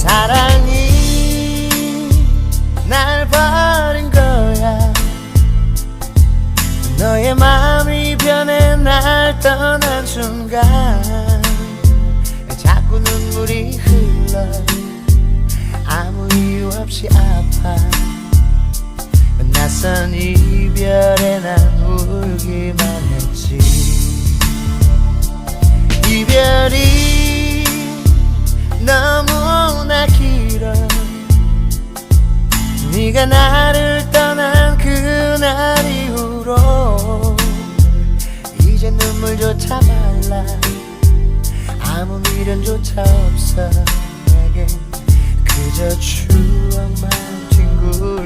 사랑이 날 버린 거야. 너의 마음이 변해 날 떠난 순간 자꾸 눈물이 흘러 아무 이유 없이 아파. 낯선 이별에 난 울기만 했지 네가 나를 떠난 그날 이후로 이제 눈물조차 말라. 아무 미련조차 없어. 내게 그저 추억만 친구.